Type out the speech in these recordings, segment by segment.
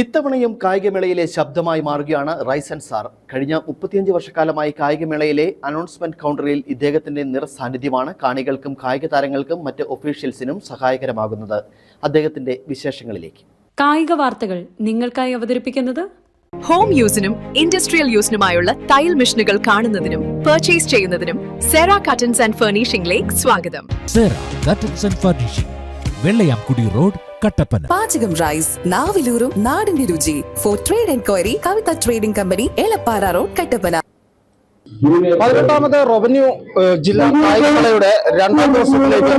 ഇത്തവണയും കായികമേളയിലെ ശബ്ദമായി മാറുകയാണ് റൈസൻ സാർ. കഴിഞ്ഞ മുപ്പത്തിയഞ്ച് വർഷക്കാലമായി കായികമേളയിലെ അനൗൺസ്മെന്റ് കൗണ്ടറിൽ ഇദ്ദേഹത്തിന്റെ നിറസാന്നിധ്യമാണ് കാണികൾക്കും കായിക താരങ്ങൾക്കും മറ്റ് ഒഫീഷ്യൽസിനും സഹായകരമാകുന്നത്. അദ്ദേഹത്തിന്റെ വിശേഷങ്ങളിലേക്ക്. കായിക വാർത്തകൾ നിങ്ങൾക്കായി അവതരിപ്പിക്കുന്നത്? ഹോം യൂസിനും ഇൻഡസ്ട്രിയൽ യൂസിനുമായുള്ള തയ്യൽ മെഷീനുകൾ കാണുന്നതിനും പർച്ചേസ് ചെയ്യുന്നതിനും സെറാ കട്ടൻസ് ആൻഡ് ഫർണിഷിംഗിലേക്ക് സ്വാഗതം. Sera curtains and furnishing Vellayamkudi road Kattappana. പാചകം റൈസ് നാവിലൂറും നാടിന്റെ രുചി. For trade enquiry Kavitha trading company Elappara road Kattappana. പതിനെട്ടാമത് റവന്യൂ ജില്ലാ കായികമേളയുടെ രണ്ടാം ദിവസത്തിലേക്ക്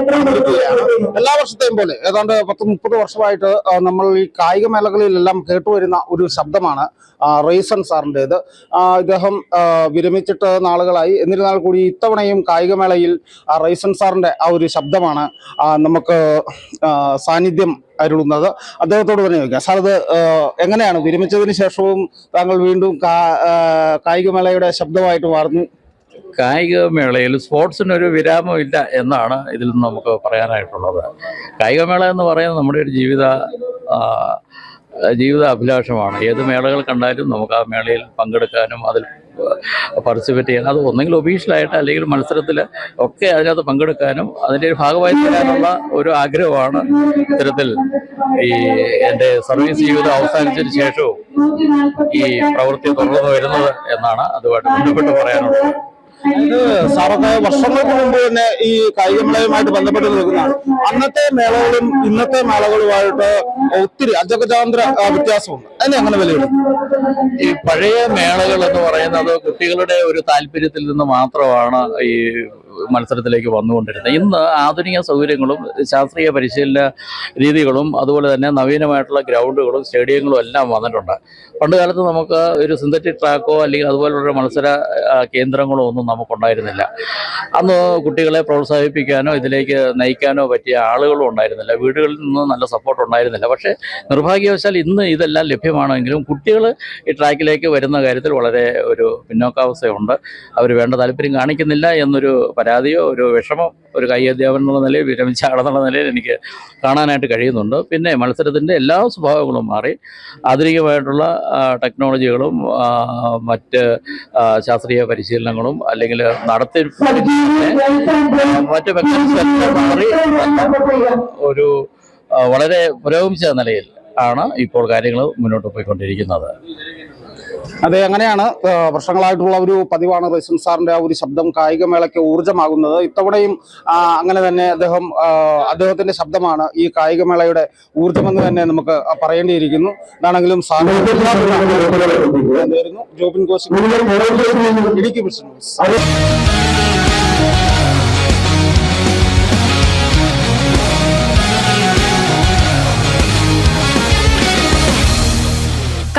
എല്ലാ വർഷത്തെയും പോലെ ഏതാണ്ട് പത്ത് മുപ്പത് വർഷമായിട്ട് നമ്മൾ ഈ കായികമേളകളിലെല്ലാം കേട്ടുവരുന്ന ഒരു ശബ്ദമാണ് റൈസൺ റെയ്സൺ സാറിന്റെത് ഇദ്ദേഹം വിരമിച്ചിട്ട് നാളുകളായി. എന്നിരുന്നാൽ കൂടി ഇത്തവണയും കായികമേളയിൽ ആ, റെയ്സൺ സാറിന്റെ ആ ഒരു ശബ്ദമാണ് നമുക്ക് സാന്നിധ്യം അരുളുന്നത്. അദ്ദേഹത്തോട് തന്നെ ചോദിക്കാം. സാർ ഇത് എങ്ങനെയാണ്? വിരമിച്ചതിന് ശേഷവും താങ്കൾ വീണ്ടും കായികമേളയുടെ ശബ്ദമായിട്ട് മാറുന്നു. കായികമേളയിൽ സ്പോർട്സിനൊരു വിരാമമില്ല എന്നാണ് ഇതിൽ നിന്ന് നമുക്ക് പറയാനായിട്ടുള്ളത്. കായികമേള എന്ന് പറയുന്നത് നമ്മുടെ ഒരു ജീവിത ജീവിത അഭിലാഷമാണ്. ഏത് മേളകൾ കണ്ടാലും നമുക്ക് ആ മേളയിൽ പങ്കെടുക്കാനും അതിൽ പാർട്ടിസിപ്പേറ്റ് ചെയ്യാൻ അത് ഒന്നെങ്കിൽ ഒഫീഷ്യലായിട്ട് അല്ലെങ്കിൽ മത്സരത്തിൽ ഒക്കെ അതിനകത്ത് പങ്കെടുക്കാനും അതിന്റെ ഒരു ഭാഗമായി തരാനുള്ള ഒരു ആഗ്രഹമാണ് ഇത്തരത്തിൽ ഈ എന്റെ സർവീസ് ജീവിതം അവസാനിച്ചതിന് ശേഷവും ഈ പ്രവൃത്തി തുടർന്ന് വരുന്നത് എന്നാണ് അതുമായിട്ട് ബന്ധപ്പെട്ട് പറയാനുള്ളത്. ഇത് സാറൊക്കെ വർഷങ്ങൾക്ക് മുമ്പ് തന്നെ ഈ കായികമേളയുമായിട്ട് ബന്ധപ്പെട്ട് നിൽക്കുന്നതാണ്. അന്നത്തെ മേളകളും ഇന്നത്തെ മേളകളുമായിട്ട് ഒത്തിരി അജഗജാന്തര വ്യത്യാസമുണ്ട്. അതിനെ അങ്ങനെ വിലയിടും ഈ പഴയ മേളകൾ എന്ന് പറയുന്നത് കുട്ടികളുടെ ഒരു താല്പര്യത്തിൽ നിന്ന് മാത്രമാണ് ഈ മത്സരത്തിലേക്ക് വന്നുകൊണ്ടിരുന്നത്. ഇന്ന് ആധുനിക സൗകര്യങ്ങളും ശാസ്ത്രീയ പരിശീലന രീതികളും അതുപോലെ തന്നെ നവീനമായിട്ടുള്ള ഗ്രൗണ്ടുകളും സ്റ്റേഡിയങ്ങളും എല്ലാം വന്നിട്ടുണ്ട്. പണ്ട് കാലത്ത് നമുക്ക് ഒരു സിന്തറ്റിക് ട്രാക്കോ അല്ലെങ്കിൽ അതുപോലുള്ള മത്സര കേന്ദ്രങ്ങളോ ഒന്നും നമുക്കുണ്ടായിരുന്നില്ല. അന്ന് കുട്ടികളെ പ്രോത്സാഹിപ്പിക്കാനോ ഇതിലേക്ക് നയിക്കാനോ പറ്റിയ ആളുകളും ഉണ്ടായിരുന്നില്ല. വീടുകളിൽ നിന്ന് നല്ല സപ്പോർട്ട് ഉണ്ടായിരുന്നില്ല. പക്ഷേ നിർഭാഗ്യവശാൽ ഇന്ന് ഇതെല്ലാം ലഭ്യമാണെങ്കിലും കുട്ടികൾ ഈ ട്രാക്കിലേക്ക് വരുന്ന കാര്യത്തിൽ വളരെ ഒരു പിന്നോക്കാവസ്ഥയുണ്ട്. അവർ വേണ്ട താല്പര്യം കാണിക്കുന്നില്ല എന്നൊരു പരാതിയോ ഒരു വിഷമം ഒരു കൈ അധ്യാപനം എന്നുള്ള നിലയിൽ വിരമിച്ച ആളെന്നുള്ള നിലയിൽ എനിക്ക് കാണാനായിട്ട് കഴിയുന്നുണ്ട്. പിന്നെ മത്സരത്തിന്റെ എല്ലാ സ്വഭാവങ്ങളും മാറി. ആധുനികമായിട്ടുള്ള ടെക്നോളജികളും മറ്റ് ശാസ്ത്രീയ പരിശീലനങ്ങളും അല്ലെങ്കിൽ നടത്തി മറ്റ് മാറി ഒരു വളരെ പുരോഗമിച്ച നിലയിൽ ആണ് ഇപ്പോൾ കാര്യങ്ങൾ മുന്നോട്ട് പോയിക്കൊണ്ടിരിക്കുന്നത്. അതെ അങ്ങനെയാണ് വർഷങ്ങളായിട്ടുള്ള ഒരു പതിവാണ് റൈസൻ സാറിന്റെ ആ ഒരു ശബ്ദം കായികമേളയ്ക്ക് ഊർജമാകുന്നത്. ഇത്തവണയും അങ്ങനെ തന്നെ അദ്ദേഹം അദ്ദേഹത്തിന്റെ ശബ്ദമാണ് ഈ കായികമേളയുടെ ഊർജമെന്ന് തന്നെ നമുക്ക് പറയേണ്ടിയിരിക്കുന്നു. ഇതാണെങ്കിലും സാറിന് ജോബിൻ കോശി ഇടുക്കി